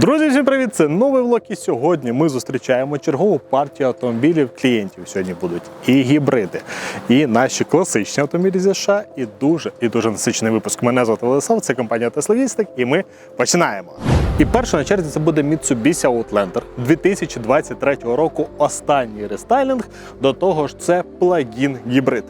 Друзі, всім привіт! Це новий влог. І сьогодні ми зустрічаємо чергову партію автомобілів клієнтів. Сьогодні будуть і гібриди, і наші класичні автомобілі зі США, і дуже і дуже насичений випуск. Мене звати Владислав, це компанія Tesla і ми починаємо. І першою на черзі це буде Mitsubishi Outlander 2023 року. Останній рестайлінг. До того ж, це плагін гібрид.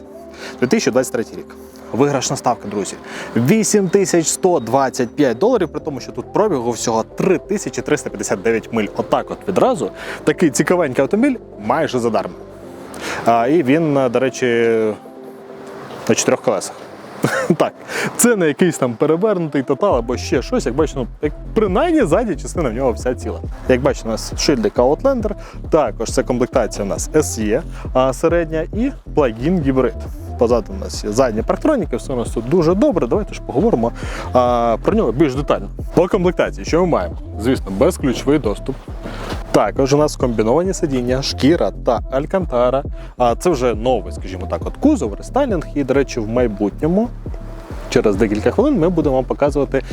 2023 рік. Виграшна ставка, друзі. 8125 доларів, при тому, що тут пробігу всього 3359 миль. Отак, от відразу. Такий цікавенький автомобіль майже задарма. А, і він, до речі, на чотирьох колесах. Так, це не якийсь там перевернутий тотал або ще щось. Як бачите, ну, як принаймні ззаді частина в нього вся ціла. Як бачите, у нас шильдик Outlander, також це комплектація у нас SE середня і плагін гібрид. Позаду у нас є задні парктроніки, все у нас тут дуже добре. Давайте ж поговоримо а, про нього більш детально. По комплектації, що ми маємо? Звісно, безключовий доступ. Також у нас комбіновані сидіння, шкіра та алькантара. А це вже новий, скажімо так, от кузов, рестайлінг. І, до речі, в майбутньому, через декілька хвилин, ми будемо вам показувати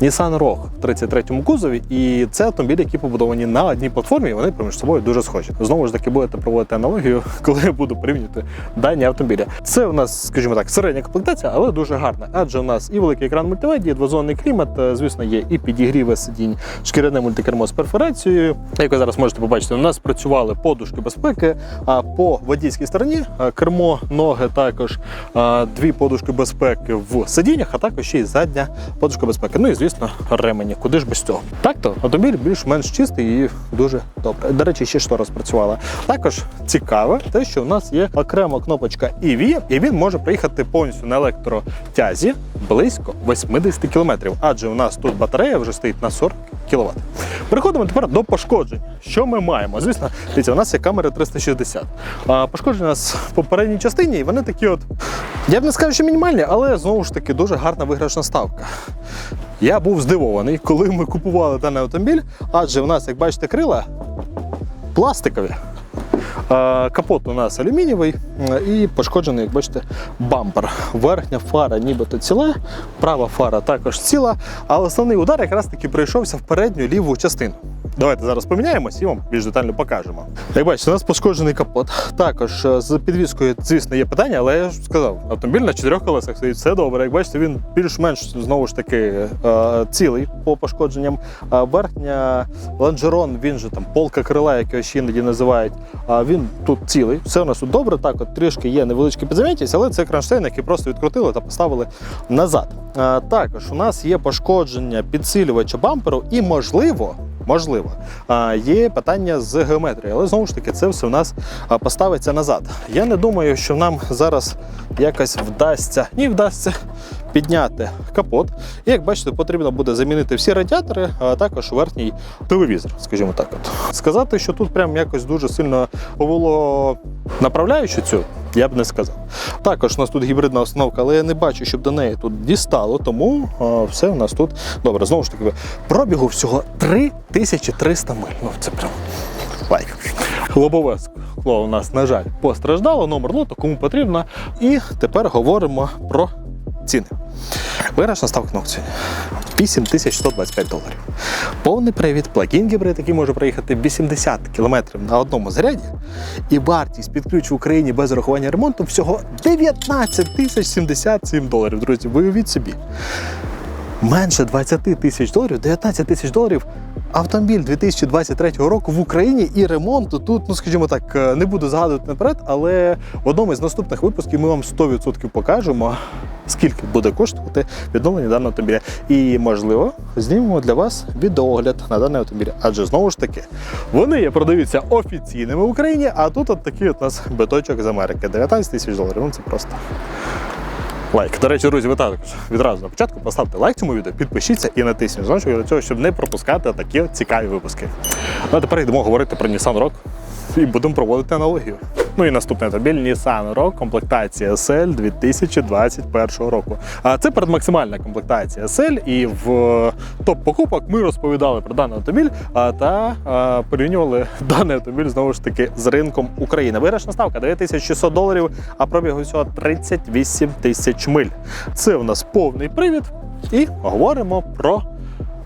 Nissan Rogue в 33-му кузові. І це автомобілі, які побудовані на одній платформі, і вони поміж собою дуже схожі. Знову ж таки, будете проводити аналогію, коли я буду порівнювати дані автомобілі. Це у нас, скажімо так, середня комплектація, але дуже гарна. Адже у нас і великий екран мультимедії, двозонний клімат, е, звісно, є і підігріве сидінь, шкіряне мультикермо з перфорацією. Як ви зараз можете побачити, у нас працювали подушки безпеки. А по водійській стороні е, кермо, ноги, також е, дві подушки безпеки в сидіннях, а також ще й задня подушка безпеки. Ну і звісно, ремені. Куди ж без цього? Так то автомобіль більш-менш чистий і дуже добре. До речі, ще штора спрацювала. Також цікаве те, що у нас є окрема кнопочка EV, і він може приїхати повністю на електротязі близько 80 км, адже у нас тут батарея вже стоїть на 40 кВт. Переходимо тепер до пошкоджень. Що ми маємо? Звісно, дивіться, у нас є камери 360. А пошкодження у нас в попередній частині, і вони такі от. Я б не сказав, що мінімальні, але знову ж таки дуже гарна виграшна ставка. Я був здивований, коли ми купували даний автомобіль, адже у нас, як бачите, крила пластикові. Капот у нас алюмінієвий і пошкоджений, як бачите, бампер. Верхня фара нібито ціла, права фара також ціла, але основний удар якраз таки прийшовся в передню ліву частину. Давайте зараз поміняємось і вам більш детально покажемо. Як бачите, у нас пошкоджений капот. Також е, з підвіскою, звісно, є питання, але я ж сказав, автомобіль на чотирьох колесах стоїть, все добре. Як бачите, він більш-менш знову ж таки е, цілий по пошкодженням. Верхня лонжерон, він же там полка крила, як ще іноді називають. Він тут цілий. Все у нас тут добре. Так, от трішки є невеличкі підзам'ятість, але це кронштейн, який просто відкрутили та поставили назад. А, також у нас є пошкодження підсилювача бамперу і можливо. Можливо, є питання з геометрії, але знову ж таки це все у нас поставиться назад. Я не думаю, що нам зараз якось вдасться, ні вдасться підняти капот. І як бачите, потрібно буде замінити всі радіатори, а також верхній телевізор, скажімо так. От. Сказати, що тут прям якось дуже сильно повело направляючу цю. Я б не сказав. Також у нас тут гібридна установка, але я не бачу, щоб до неї тут дістало, тому все у нас тут добре. Знову ж таки, пробігу всього 3300 миль. Ну це прям лайк. Лобове скло у нас, на жаль, постраждало, номер лоту, кому потрібно. І тепер говоримо про ціни. Виграшна ставка на аукціоні 8125 доларів. Повний привід, плагін гібрид, який може проїхати 80 км на одному заряді. І вартість під ключ в Україні без урахування ремонту всього 19 тисяч 77 доларів. Друзі, виявіть собі. Менше 20 тисяч доларів, 19 тисяч доларів. Автомобіль 2023 року в Україні і ремонту тут, ну скажімо так, е, не буду згадувати наперед, але в одному із наступних випусків ми вам 100% покажемо, скільки буде коштувати відновлення даного автомобіля. І, можливо, знімемо для вас відеогляд на даний автомобіль. Адже знову ж таки, вони є продаються офіційними в Україні, а тут от такий от у нас биточок з Америки. 19 тисяч доларів. Ну це просто. Лайк. До речі, друзі, ви також відразу на початку поставте лайк цьому відео, підпишіться і натисніть дзвоночок для цього, щоб не пропускати такі цікаві випуски. Ну а тепер йдемо говорити про Nissan Rogue і будемо проводити аналогію. Ну і наступний автомобіль Nissan Rogue, комплектація SL 2021 року. Це передмаксимальна комплектація SL, і в топ покупок ми розповідали про даний автомобіль та порівнювали даний автомобіль знову ж таки з ринком України. Виграшна ставка 9600 доларів, а пробігу всього 38 тисяч миль. Це у нас повний привід. І говоримо про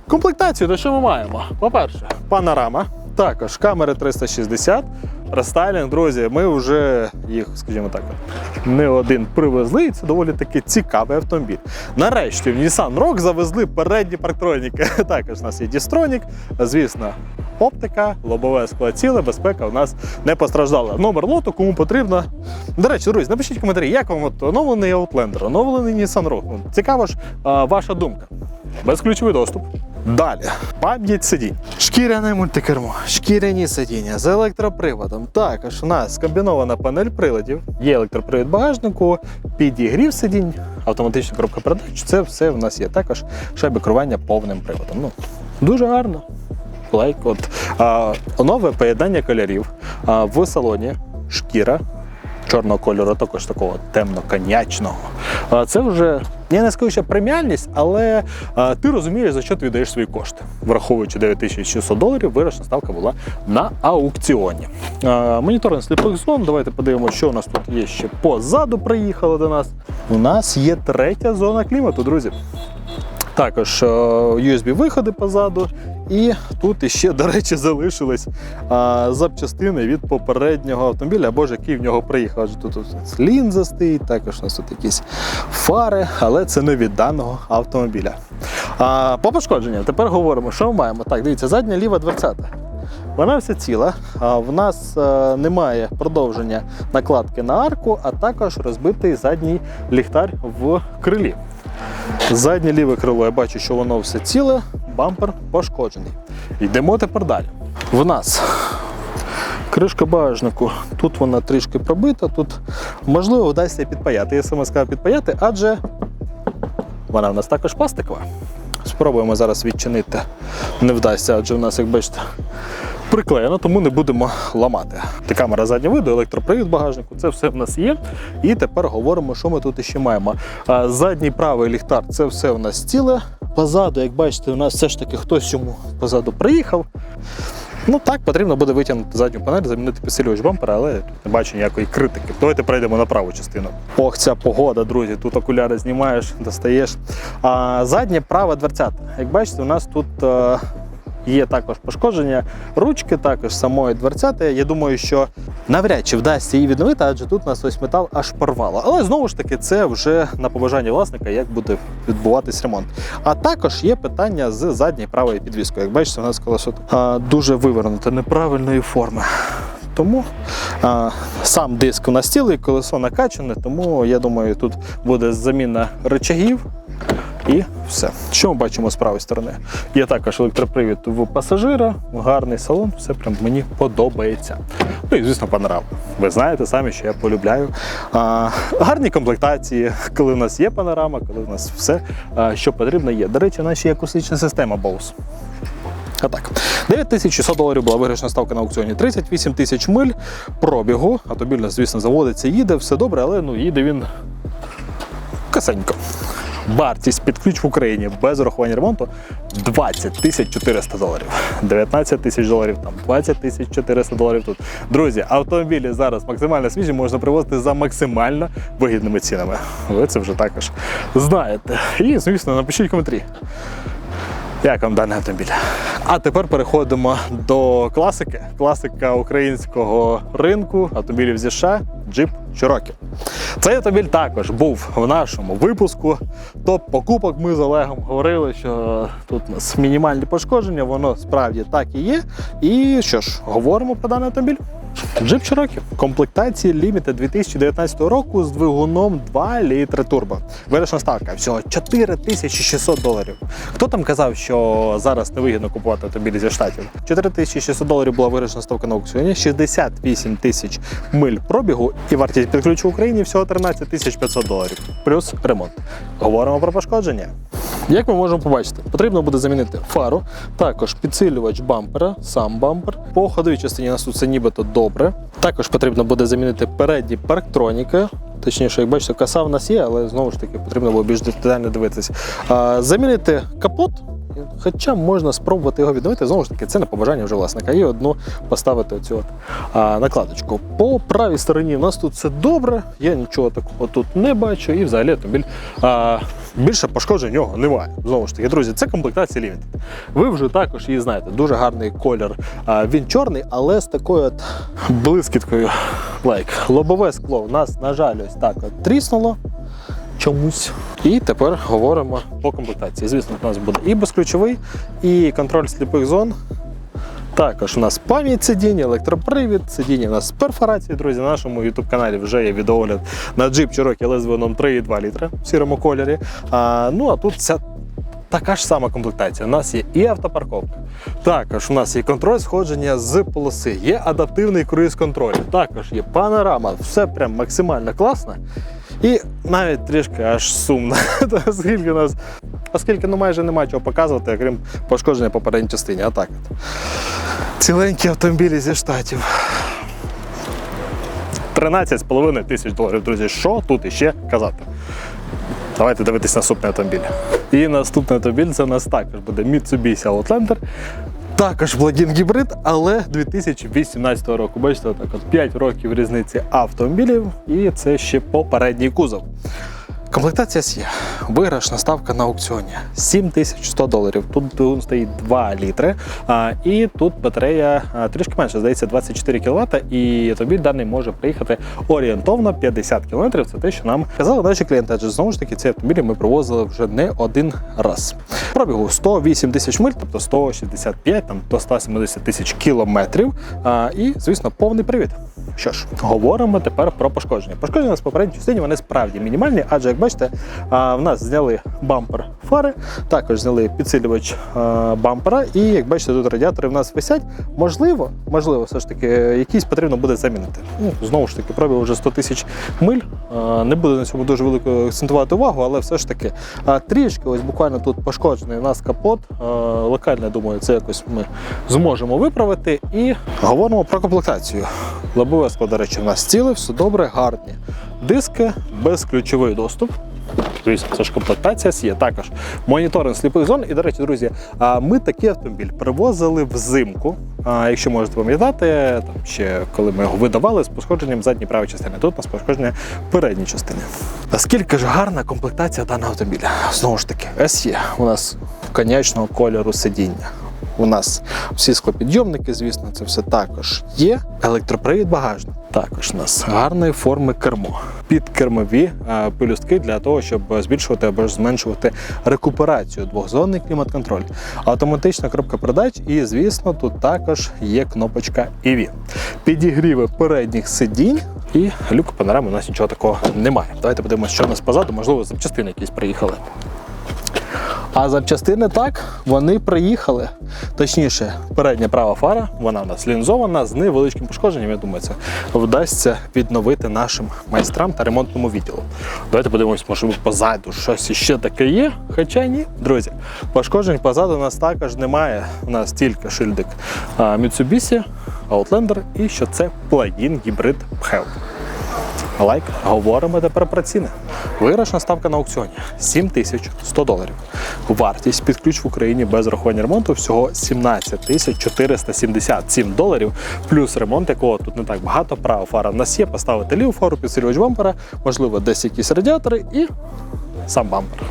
Комплектацію, то що ми маємо? По-перше, панорама, також камери 360, рестайлінг, друзі. Ми вже їх, скажімо так, не один привезли, і це доволі таки цікавий автомобіль. Нарешті в Nissan Rogue завезли передні парктроніки. Також у нас є дістронік, звісно. Оптика, лобове скло ціле, безпека у нас не постраждала. Номер лоту, кому потрібно. До речі, друзі, напишіть коментарі, як вам от оновлений Outlander, оновлений Nissan Rogue. Цікаво ж а, ваша думка. Безключовий доступ. Далі. Пам'ять сидінь. Шкіряне мультикермо, шкіряні сидіння з електроприводом. Також у нас комбінована панель приладів, є електропривід багажнику, підігрів сидінь, автоматична коробка передач. Це все в нас є. Також шайби керування повним приводом. Ну, дуже гарно. Лайк. От, а, нове поєднання кольорів а, в салоні, шкіра чорного кольору, також такого темно-конячного. Це вже, я не скажу, що преміальність, але ти розумієш, за що ти віддаєш свої кошти. Враховуючи 9600 доларів, виручна ставка була на аукціоні. Моніторинг сліпих зон. Давайте подивимося, що у нас тут є ще позаду. Приїхало до нас. У нас є третя зона клімату, друзі. Також USB-виходи позаду. І тут іще, до речі, залишились а, запчастини від попереднього автомобіля, або ж який в нього приїхав. Адже тут лінза стоїть, також у нас тут якісь фари, але це не від даного автомобіля. А, по пошкодженням тепер говоримо, що ми маємо. Так, дивіться, задня ліва дверцята. Вона вся ціла. В нас е, немає продовження накладки на арку, а також розбитий задній ліхтар в крилі. Заднє ліве крило, я бачу, що воно все ціле, бампер пошкоджений. Йдемо тепер далі. В нас кришка багажнику. Тут вона трішки пробита, тут можливо вдасться підпаяти. Я саме сказав підпаяти, адже вона в нас також пластикова. Спробуємо зараз відчинити. Не вдасться, адже в нас, як бачите, приклеєно, тому не будемо ламати. Та камера заднього виду, електропривід багажнику, це все в нас є. І тепер говоримо, що ми тут ще маємо. Задній правий ліхтар це все в нас ціле. Позаду, як бачите, у нас все ж таки хтось йому позаду приїхав. Ну так, потрібно буде витягнути задню панель, замінити посилювач бампера, але не бачу ніякої критики. Давайте перейдемо на праву частину. Ох, ця погода, друзі. Тут окуляри знімаєш, достаєш. А, заднє праве дверцята. Як бачите, у нас тут. е, Є також пошкодження ручки, також самої дверцяти. Я думаю, що навряд чи вдасться її відновити, адже тут нас ось метал аж порвало. Але знову ж таки, це вже на побажання власника, як буде відбуватись ремонт. А також є питання з задньою правою підвіскою. Як бачите, у нас колесо дуже вивернуте неправильної форми. Тому а, сам диск у нас цілий, колесо накачане, тому я думаю, тут буде заміна рычагів. І все. Що ми бачимо з правої сторони? Є також електропривід в пасажира, гарний салон, все прям мені подобається. Ну і звісно, панорама. Ви знаєте самі, що я полюбляю. А, гарні комплектації, коли в нас є панорама, коли в нас все, а, що потрібно, є. До речі, є акустична система Bose. А так, 9600 доларів була виграшна ставка на аукціоні. 38 тисяч миль пробігу. Автомобіль, звісно, заводиться, їде, все добре, але ну, їде він косенько. Вартість під ключ в Україні без урахування ремонту 20 тисяч 400 доларів. 19 тисяч доларів там, 20 тисяч 400 доларів тут. Друзі, автомобілі зараз максимально свіжі можна привозити за максимально вигідними цінами. Ви це вже також знаєте. І, звісно, напишіть коментарі. Як вам даний автомобіль? А тепер переходимо до класики. Класика українського ринку автомобілів зі США Jeep Cherokee. Цей автомобіль також був в нашому випуску. Топ покупок ми з Олегом говорили, що тут у нас мінімальні пошкодження, воно справді так і є. І що ж, говоримо про даний автомобіль. Jeep Cherokee. Комплектації Limited 2019 року з двигуном 2 літри турбо. Вирішена ставка всього 4600 доларів. Хто там казав, що зараз невигідно купувати автомобілі зі штатів? 4600 доларів була вирішена ставка на аукціоні, 68 тисяч миль пробігу і вартість під ключ в Україні всього 13 тисяч 500 доларів. Плюс ремонт. Говоримо про пошкодження. Як ми можемо побачити, потрібно буде замінити фару, також підсилювач бампера, сам бампер. По ходовій частині нас тут все нібито добре. Також потрібно буде замінити передні парктроніки. Точніше, як бачите, каса в нас є, але знову ж таки потрібно було більш детально дивитися. Замінити капот. Хоча можна спробувати його відновити, знову ж таки, це на побажання вже власника. І одну поставити оцю а, накладочку. По правій стороні у нас тут все добре, я нічого такого тут не бачу, і взагалі автомобіль Більше пошкоджень в нього немає. Знову ж таки, друзі, це комплектація Limited. Ви вже також її знаєте. Дуже гарний колір. Він чорний, але з такою от блискіткою. Лайк. Лобове скло у нас, на жаль, ось так от тріснуло чомусь. І тепер говоримо по комплектації. Звісно, у нас буде і безключовий, і контроль сліпих зон. Також у нас пам'ять сидіння, електропривід, сидіння у нас з перфорацією, друзі. На нашому youtube каналі вже є відеогляд на Jeep Cherokee LS двигуном 3,2 літра в сірому кольорі. А, ну а тут вся така ж сама комплектація. У нас є і автопарковка. Також у нас є контроль сходження з полоси, є адаптивний круїз-контроль. Також є панорама. Все прям максимально класно. І навіть трішки аж сумно, оскільки у нас, оскільки ну майже немає чого показувати, окрім пошкодження попередній частині. А так. Ціленькі автомобілі зі штатів. 13,5 тисяч доларів, друзі. Що тут іще казати? Давайте дивитись наступний автомобіль. І наступний автомобіль це у нас також буде Mitsubishi Outlander. Також плагін гібрид, але 2018 року. Бачите, отак от 5 років різниці автомобілів, і це ще попередній кузов. Комплектація є. Виграшна ставка на аукціоні 7100 доларів. Тут стоїть 2 літри, а, і тут батарея трішки менше, здається, 24 кВт, і автомобіль даний може приїхати орієнтовно 50 км. Це те, що нам казали наші клієнти. Адже знову ж таки ці автомобілі ми привозили вже не один раз. Пробігу 108 тисяч миль, тобто 165 там, до 170 тисяч кілометрів. І, звісно, повний привід. Що ж, говоримо тепер про пошкодження. Пошкодження у нас в попередній частині вони справді мінімальні, адже як бачите, в нас зняли бампер фари, також зняли підсилювач бампера, і як бачите, тут радіатори в нас висять. Можливо, можливо, все ж таки, якісь потрібно буде замінити. Ну, знову ж таки, пробіг вже 100 тисяч миль. Не буду на цьому дуже велико акцентувати увагу, але все ж таки трішки, ось буквально тут пошкоджений у нас капот. Локально, думаю, це якось ми зможемо виправити. І говоримо про комплектацію. Лобове скло, до речі, у нас ціле, все добре, гарні. Диски, безключовий доступ. Звісно, це ж комплектація є. Також моніторинг сліпих зон. І, до речі, друзі, ми такий автомобіль привозили взимку. Якщо можете пам'ятати, там ще коли ми його видавали з пошкодженням задньої правої частини. Тут у нас пошкодження передньої частини. Наскільки ж гарна комплектація даного автомобіля? Знову ж таки, SE у нас конячного кольору сидіння. У нас всі склопідйомники, звісно, це все також є. Електропривід багажник. Також у нас гарної форми кермо. Підкермові е, пелюстки для того, щоб збільшувати або ж зменшувати рекуперацію. Двохзонний клімат-контроль, автоматична коробка передач, і, звісно, тут також є кнопочка EV. Підігріви передніх сидінь. І люк панорами у нас нічого такого немає. Давайте подивимося, що у нас позаду, можливо, запчастини якісь приїхали. А запчастини так, вони приїхали. Точніше, передня права фара, вона у нас лінзована з невеличким пошкодженням. Я думаю, це вдасться відновити нашим майстрам та ремонтному відділу. Давайте подивимось, може позаду щось іще таке є. Хоча ні, друзі, пошкоджень позаду у нас також немає. У нас тільки шильдик Mitsubishi, Outlander і що це плагін гібрид PHEV. Лайк, говоримо тепер про ціни. Виграшна ставка на аукціоні 7100 доларів. Вартість під ключ в Україні без рахування ремонту всього 17 477 доларів, плюс ремонт, якого тут не так багато. Права фара в нас є, поставити ліву фару, підсилювач бампера, можливо, десь якісь радіатори і сам бампер.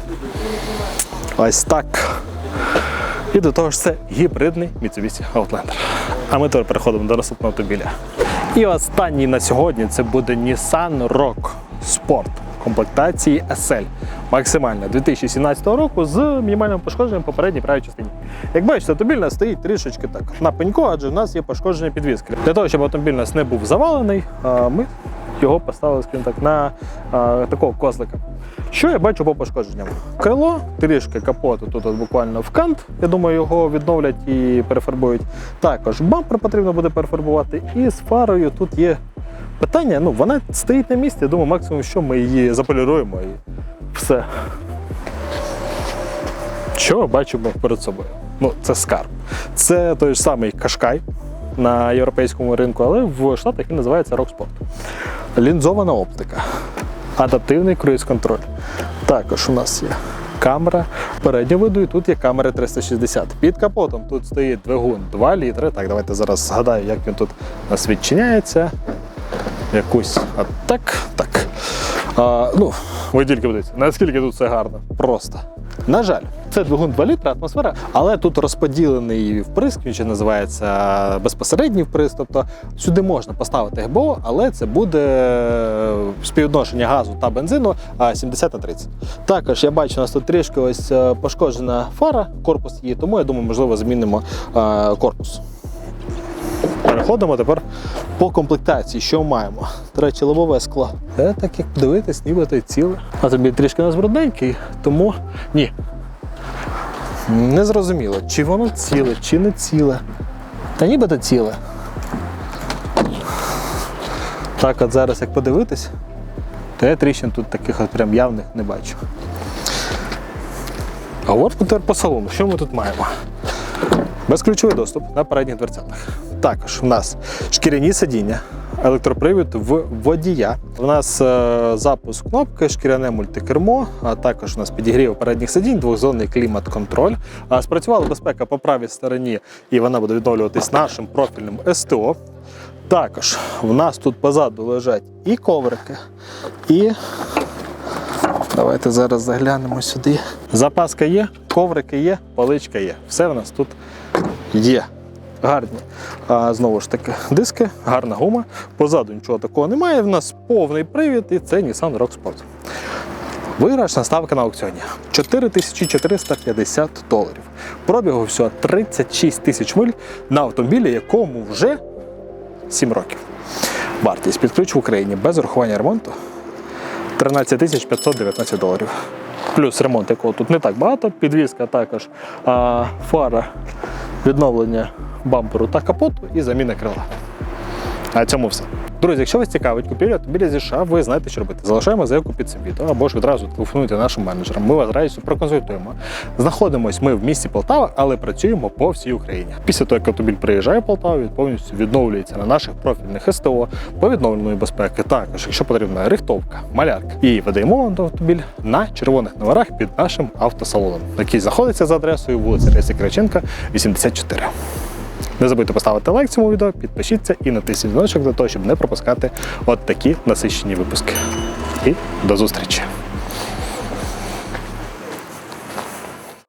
Ось так. І до того ж це гібридний Mitsubishi Outlander. А ми тепер переходимо до наступного автомобіля. І останній на сьогодні це буде Nissan Rock Sport комплектації SL. Максимальна 2017 року з мінімальним пошкодженням попередній правій частині. Як бачите, автомобіль нас стоїть трішечки так на пеньку, адже в нас є пошкодження підвіски. Для того, щоб автомобіль нас не був завалений, ми його поставили скажімо так, на а, такого козлика. Що я бачу по пошкодженням? Крило, трішки капоту тут от буквально в кант. Я думаю, його відновлять і перефарбують. Також бампер потрібно буде перефарбувати. І з фарою тут є питання. Ну, вона стоїть на місці. Я думаю, максимум, що ми її заполіруємо і все. Що бачимо перед собою? Ну, це скарб. Це той ж самий кашкай на європейському ринку, але в Штатах він називається Rocksport. Лінзована оптика, адаптивний круїз-контроль. Також у нас є камера переднього виду, і тут є камера 360. Під капотом тут стоїть двигун 2 літри. Так, давайте зараз згадаю, як він тут нас відчиняється. Якусь а так, так. А, ну, Ви тільки подивіться, наскільки тут все гарно. Просто. На жаль, це двигун 2 літра, атмосфера, але тут розподілений вприскувач, називається безпосередній вприск. Тобто сюди можна поставити ГБО, але це буде співвідношення газу та бензину 70 на 30. Також я бачу, у нас тут трішки ось е, пошкоджена фара, корпус її, тому я думаю, можливо, змінимо е, корпус. Переходимо тепер по комплектації. Що маємо? Речі, лобове скло. Це так як подивитись, ніби і ціле. А тобі трішки у нас брудненький, тому ні. Не зрозуміло, чи воно ціле, чи не ціле. Та нібито ціле. Так, от зараз як подивитись, то я тріщин тут таких от прям явних не бачу. Говоримо тепер по салону. Що ми тут маємо? Безключовий доступ на передніх дверцятах. Також у нас шкіряні сидіння, електропривід в водія. У нас е, запуск кнопки, шкіряне мультикермо, а також у нас підігрів передніх сидінь, двохзонний клімат-контроль. Спрацювала безпека по правій стороні, і вона буде відновлюватись нашим профільним СТО. Також в нас тут позаду лежать і коврики, і Давайте зараз заглянемо сюди. Запаска є, коврики є, поличка є. Все в нас тут є. Гарні. А, знову ж таки, диски, гарна гума. Позаду нічого такого немає. В нас повний привід, і це Nissan Rock Sport. Виграшна ставка на аукціоні 4450 доларів. Пробігу всього 36 тисяч миль на автомобілі, якому вже 7 років. Вартість під ключ в Україні без урахування ремонту 13 519 доларів. Плюс ремонт, якого тут не так багато, підвізка також, а, фара, відновлення бамперу та капоту і заміна крила. На цьому все. Друзі, якщо вас цікавить купівля автомобіля зі США, ви знаєте, що робити. Залишаємо заявку під цим відео або ж відразу телефонуйте нашим менеджерам. Ми вас радістю проконсультуємо. Знаходимось ми в місті Полтава, але працюємо по всій Україні. Після того, як автомобіль приїжджає в Полтаву, він повністю відновлюється на наших профільних СТО по відновленої безпеки. Також, якщо потрібна рихтовка, малярка, і видаємо вам автомобіль на червоних номерах під нашим автосалоном, який знаходиться за адресою вулиця Ресі Краченка, 84. Не забудьте поставити лайк цьому відео, підпишіться і натисніть дзвіночок для того, щоб не пропускати от такі насичені випуски. І до зустрічі!